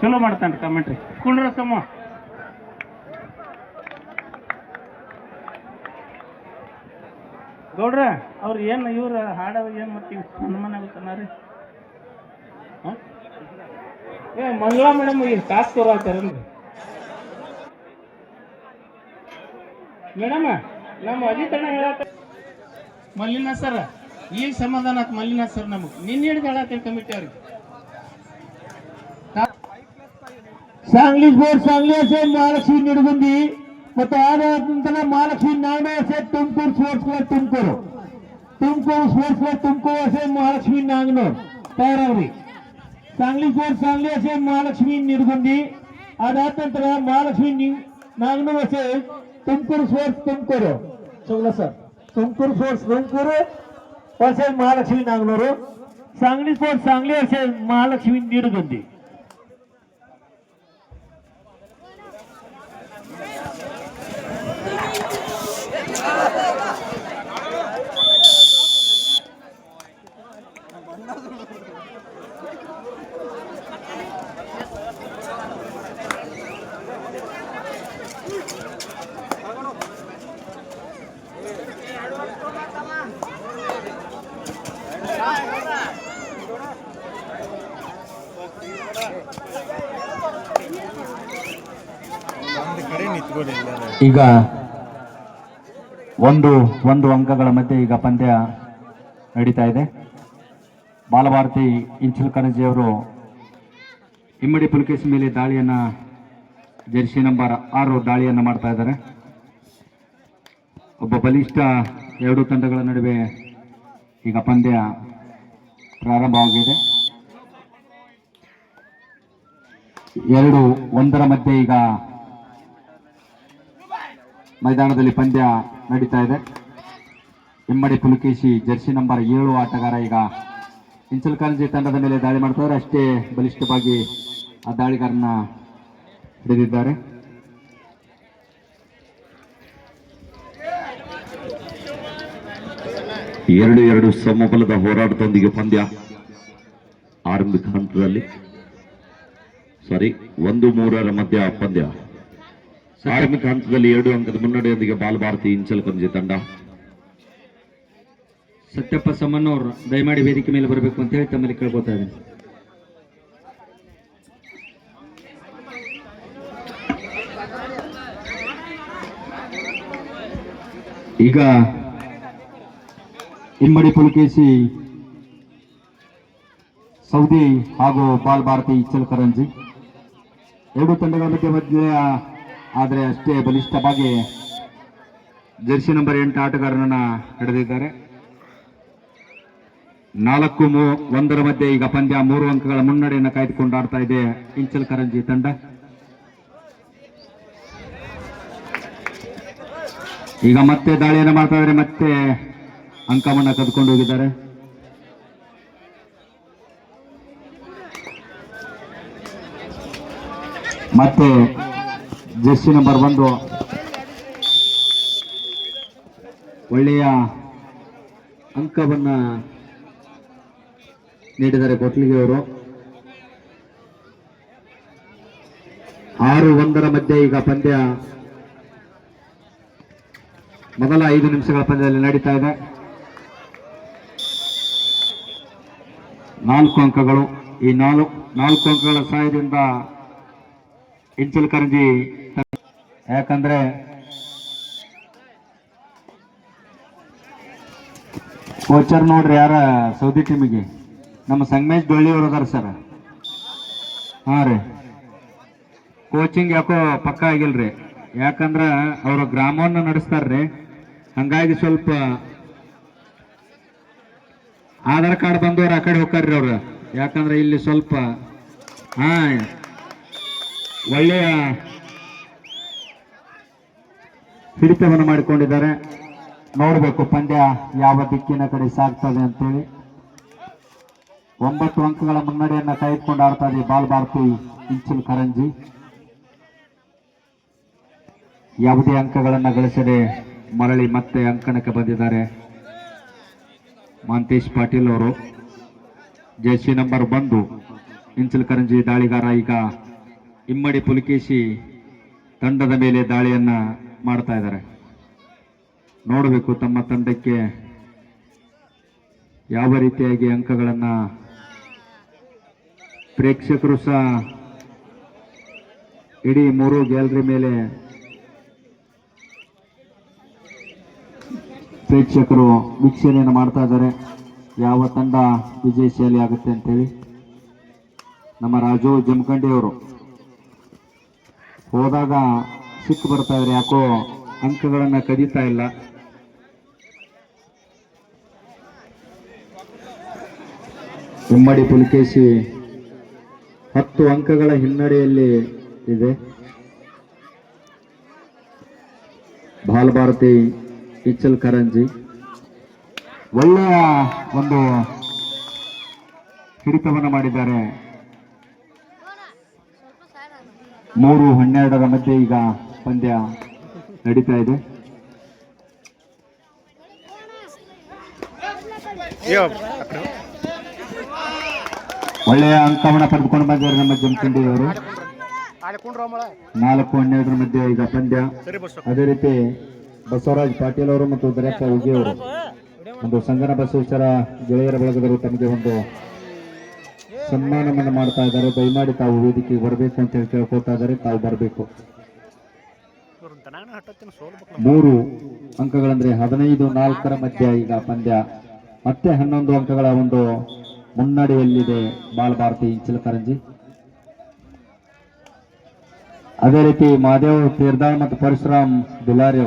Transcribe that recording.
ಚಲೋ ಮಾಡ್ತಾನ್ರಿ ಕಮೆಂಟ್ರಿ ಕುಂಡ್ರ ಸಮ. ಗೌಡ್ರ, ಅವ್ರು ಏನು ಇವ್ರ ಹಾಡ ಏನು ಮಾಡ್ತೀವಿ ಸನ್ಮಾನ ಆಗುತ್ತಾನ ರೀ ಏ ಮಂಗಳಾ ಮೇಡಮ್ ಈಗ ಕಾಸು ತೋರಾತಾರಲ್ರಿ ಮೇಡಮ್, ನಮ್ಮ ಅಜಿತ್ ಅಣ್ಣ ಹೇಳತ್ತ ಮಲ್ಲಿನ ಸರ್ ಈಗ ಸಮಾಧಾನ ಆತ್ ಮಲ್ಲಿನ ಸರ್ ನಮಗೆ. ನಿನ್ನ ಹಿಡಿದು ಹೇಳತ್ತೀನಿ ಕಮಿಟಿ ಅವ್ರಿಗೆ. सांगली बोर्ड सांगली असेल महालक्ष्मी निडगुंदी मग त्याला महालक्ष्मी नावडे असेल Tumkur sports club Tumkur. Tumkur sports club Tumkur असेल महालक्ष्मी नांगनोर तयारावरी सांगली बोर्ड सांगली असेल महालक्ष्मी निडगुंदी अदात महालक्ष्मी नांगनोर असेल तुमकूर स्पोर्ट्स तुमकूर. चौला सर. तुमकूर स्पोर्ट्स तुमकूर असेल महालक्ष्मी नांगनोर सांगली स्पोर्ट्स सांगली असेल महालक्ष्मी निडगुंदी ಈಗ ಒಂದು ಒಂದು ಅಂಕಗಳ ಮಧ್ಯೆ ಈಗ ಪಂದ್ಯ ನಡೀತಾ ಇದೆ. ಬಾಲಭಾರತಿ ಇಂಚಲ್ ಕಣಜಿಯವರು ಇಮ್ಮಡಿ ಪುಲಕೇಶಿ ಮೇಲೆ ದಾಳಿಯನ್ನ ಜರ್ಸಿ ನಂಬರ್ ಆರು ದಾಳಿಯನ್ನ ಮಾಡ್ತಾ ಇದ್ದಾರೆ. ಒಬ್ಬ ಬಲಿಷ್ಠ ಎರಡು ತಂಡಗಳ ನಡುವೆ ಈಗ ಪಂದ್ಯ ಪ್ರಾರಂಭವಾಗಿದೆ. ಎರಡು, ಒಂದರ ಮಧ್ಯೆ ಈಗ ಮೈದಾನದಲ್ಲಿ ಪಂದ್ಯ ನಡೀತಾ ಇದೆ. ಇಮ್ಮಡಿ ಪುಲಕೇಶಿ ಜರ್ಸಿ ನಂಬರ್ ಏಳು ಆಟಗಾರ ಈಗ ಇಂಚಲ್ಕಾಂಜಿ ತಂಡದ ಮೇಲೆ ದಾಳಿ ಮಾಡ್ತಾರೆ ಅಷ್ಟೇ ಬಲಿಷ್ಠವಾಗಿ ಆ ದಾಳಿಗಾರನ ಹಿಡಿದಿದ್ದಾರೆ. ಎರಡು ಎರಡು ಸಮಬಲದ ಹೋರಾಟದೊಂದಿಗೆ ಪಂದ್ಯ ಆರಂಭಿಕ ಹಂತದಲ್ಲಿ. ಸಾರಿ ಒಂದು ಮೂರರ ಮಧ್ಯ ಪಂದ್ಯ. ಆರಂಭಿಕ ಹಂತದಲ್ಲಿ ಎರಡು ಅಂಕದ ಮುನ್ನಡೆಯೊಂದಿಗೆ ಬಾಲ್ ಭಾರತಿ ಇಂಚಲ್ ಕಂಜಿ ತಂಡ. ಸತ್ಯಪ್ಪ ಸಮ್ಮನ್ನವ್ರು ದಯಮಾಡಿ ವೇದಿಕೆ ಮೇಲೆ ಬರಬೇಕು ಅಂತ ಹೇಳಿ ತಮ್ಮಲ್ಲಿ ಕೇಳ್ಕೊತಾ ಇದ್ದೀನಿ. ಈಗ ಇಮ್ಮಡಿ ಪುಲಕೇಶಿ ಸೌದಿ ಹಾಗೂ ಬಾಲ್ ಭಾರತಿ ಇಚ್ಚಲ್ ಕರಂಜಿ ಎರಡು ತಂಡಗಳ ಮಧ್ಯೆ ಮಧ್ಯೆ, ಆದರೆ ಅಷ್ಟೇ ಬಲಿಷ್ಠವಾಗಿ ಜೆರ್ಸಿ ನಂಬರ್ ಎಂಟು ಆಟಗಾರನನ್ನ ಹಿಡಿದಿದ್ದಾರೆ. ನಾಲ್ಕು ಮೂ, ಒಂದರ ಮಧ್ಯೆ ಈಗ ಪಂದ್ಯ ಮೂರು ಅಂಕಗಳ ಮುನ್ನಡೆಯನ್ನು ಕಾಯ್ದುಕೊಂಡು ಆಡ್ತಾ ಇದೆ ಇಂಚಲ್ ಕರಂಜಿ ತಂಡ. ಈಗ ಮತ್ತೆ ದಾಳಿಯನ್ನು ಮಾಡ್ತಾ ಇದ್ದಾರೆ, ಮತ್ತೆ ಅಂಕವನ್ನು ಕದ್ಕೊಂಡು ಹೋಗಿದ್ದಾರೆ. ಮತ್ತೆ ಜೆರ್ಸಿ ನಂಬರ್ ಒಂದು. ಒಳ್ಳೆಯ ಅಂಕವನ್ನು ನೀಡಿದ್ದಾರೆ ಕೊಟ್ಲಿಗೆ ಅವರು. ಆರು ಒಂದರ ಮಧ್ಯೆ ಈಗ ಪಂದ್ಯ ಮೊದಲ ಐದು ನಿಮಿಷಗಳ ಪಂದ್ಯದಲ್ಲಿ ನಡೀತಾ ಇದೆ. ನಾಲ್ಕು ಅಂಕಗಳು, ಈ ನಾಲ್ಕು ನಾಲ್ಕು ಅಂಕಗಳ ಸಹಾಯದಿಂದ ಇಂಚಲ್ ಕರಂಜಿ. ಯಾಕಂದ್ರೆ ಕೋಚರ್ ನೋಡ್ರಿ ಯಾರ ಸೌದಿ ಟೀಮಿಗೆ ನಮ್ಮ ಸಂಗಮೇಶ್ ಡೊಳ್ಳಿ ಅವರು ಅದಾರ ಸರ್ ಹಾ ರೀ. ಕೋಚಿಂಗ್ ಯಾಕೋ ಪಕ್ಕ ಆಗಿಲ್ರಿ. ಯಾಕಂದ್ರೆ ಅವರು ಗ್ರಾಮವನ್ನು ನಡೆಸ್ತಾರ್ರಿ. ಹಂಗಾಗಿ ಸ್ವಲ್ಪ ಆಧಾರ್ ಕಾರ್ಡ್ ಬಂದವ್ರು ಆ ಕಡೆ ಹೋಗ್ತಾರ್ರಿ ಅವ್ರು. ಯಾಕಂದ್ರೆ ಇಲ್ಲಿ ಸ್ವಲ್ಪ ಹಾ ಒಳ್ಳೆಯ ಹಿಡಿತವನ್ನು ಮಾಡಿಕೊಂಡಿದ್ದಾರೆ. ನೋಡಬೇಕು ಪಂದ್ಯ ಯಾವ ದಿಕ್ಕಿನ ಕಡೆ ಸಾಗ್ತದೆ ಅಂತೇಳಿ. ಒಂಬತ್ತು ಅಂಕಗಳ ಮುನ್ನಡೆಯನ್ನು ಕಾಯ್ದುಕೊಂಡು ಆಡ್ತಾ ಇದೆ ಬಾಲ್ ಭಾರತಿ ಇಂಚಲ್ ಕರಂಜಿ. ಯಾವುದೇ ಅಂಕಗಳನ್ನು ಗಳಿಸದೆ ಮರಳಿ ಮತ್ತೆ ಅಂಕಣಕ್ಕೆ ಬಂದಿದ್ದಾರೆ. ಮಾಂತೇಶ್ ಪಾಟೀಲ್ ಅವರು. ಜೆಸಿ ನಂಬರ್ ಬಂದು ಇಂಚಲಕರಂಜಿ ದಾಳಿಗಾರ ಈಗ ಇಮ್ಮಡಿ ಪುಲಿಕೇಶಿ ತಂಡದ ಮೇಲೆ ದಾಳಿಯನ್ನು ಮಾಡ್ತಾ ಇದ್ದಾರೆ. ನೋಡಬೇಕು ತಮ್ಮ ತಂಡಕ್ಕೆ ಯಾವ ರೀತಿಯಾಗಿ ಅಂಕಗಳನ್ನು ಪ್ರೇಕ್ಷಕರು ಸಹ ಇಡೀ ಮೂರು ಗ್ಯಾಲರಿ ಮೇಲೆ ಪ್ರೇಕ್ಷಕರು ವೀಕ್ಷಣೆಯನ್ನು ಮಾಡ್ತಾ ಇದ್ದಾರೆ. ಯಾವ ತಂಡ ವಿಜಯಶಾಲಿ ಆಗುತ್ತೆ ಅಂತೇಳಿ ನಮ್ಮ ರಾಜು ಜಮಖಂಡಿ ಅವರು ಹೋದಾಗ ಸಿಕ್ಕು ಬರ್ತಾ ಇದ್ದಾರೆ ಯಾಕೋ ಅಂಕಗಳನ್ನು ಕದೀತಾ ಇಲ್ಲ. ಇಮ್ಮಡಿ ಪುಲಿಕೇಶಿ ಹತ್ತು ಅಂಕಗಳ ಹಿನ್ನಡೆಯಲ್ಲಿ ಇದೆ. ಬಾಲಭಾರತಿ ಇಚ್ಚಲ್ ಕರಂಜಿ. ಒಳ್ಳೆಯ ಒಂದು ಹಿಡಿತವನ್ನು ಮಾಡಿದ್ದಾರೆ. ಮೂರು ಹನ್ನೆರಡರ ಮಧ್ಯೆ ಈಗ ಪಂದ್ಯ ನಡೀತಾ ಇದೆ. ಒಳ್ಳೆಯ ಅಂಕವನ್ನ ಪಡೆದುಕೊಂಡು ಬಂದಿದ್ದಾರೆ ನಮ್ಮ ಜಮಖಂಡಿ ಅವರು. ನಾಲ್ಕು ಹನ್ನೆರಡರ ಮಧ್ಯೆ ಈಗ ಪಂದ್ಯ. ಅದೇ ರೀತಿ ಬಸವರಾಜ್ ಪಾಟೀಲ್ ಅವರು ಮತ್ತು ದೊರೆಪ್ಪ ಉಗಿ ಅವರು. ಒಂದು ಸಂಗನ ಬಸವೇಶ್ವರ ಗೆಳೆಯರ ಬಳಗದವರು ತಮಗೆ ಒಂದು ಸನ್ಮಾನವನ್ನು ಮಾಡ್ತಾ ಇದ್ದಾರೆ. ದಯಮಾಡಿ ತಾವು ವೇದಿಕೆಗೆ ಬರಬೇಕು ಅಂತ ಹೇಳಿ ಕೇಳ್ಕೊತಾ ಇದ್ದಾರೆ. ತಾವು ಬರಬೇಕು. ಮೂರು ಅಂಕಗಳಂದ್ರೆ ಹದಿನೈದು, ನಾಲ್ಕರ ಮಧ್ಯ ಈಗ ಪಂದ್ಯ. ಮತ್ತೆ ಹನ್ನೊಂದು ಅಂಕಗಳ ಒಂದು ಮುನ್ನಡೆಯಲ್ಲಿದೆ ಬಾಲಭಾರತಿ ಚಿಲಕರಂಜಿ ಅದೇ ರೀತಿ ಮಹಾದೇವ್ ತೀರ್ದಾಳ್ ಮತ್ತು ಪರಶುರಾಮ್ ಅವರು.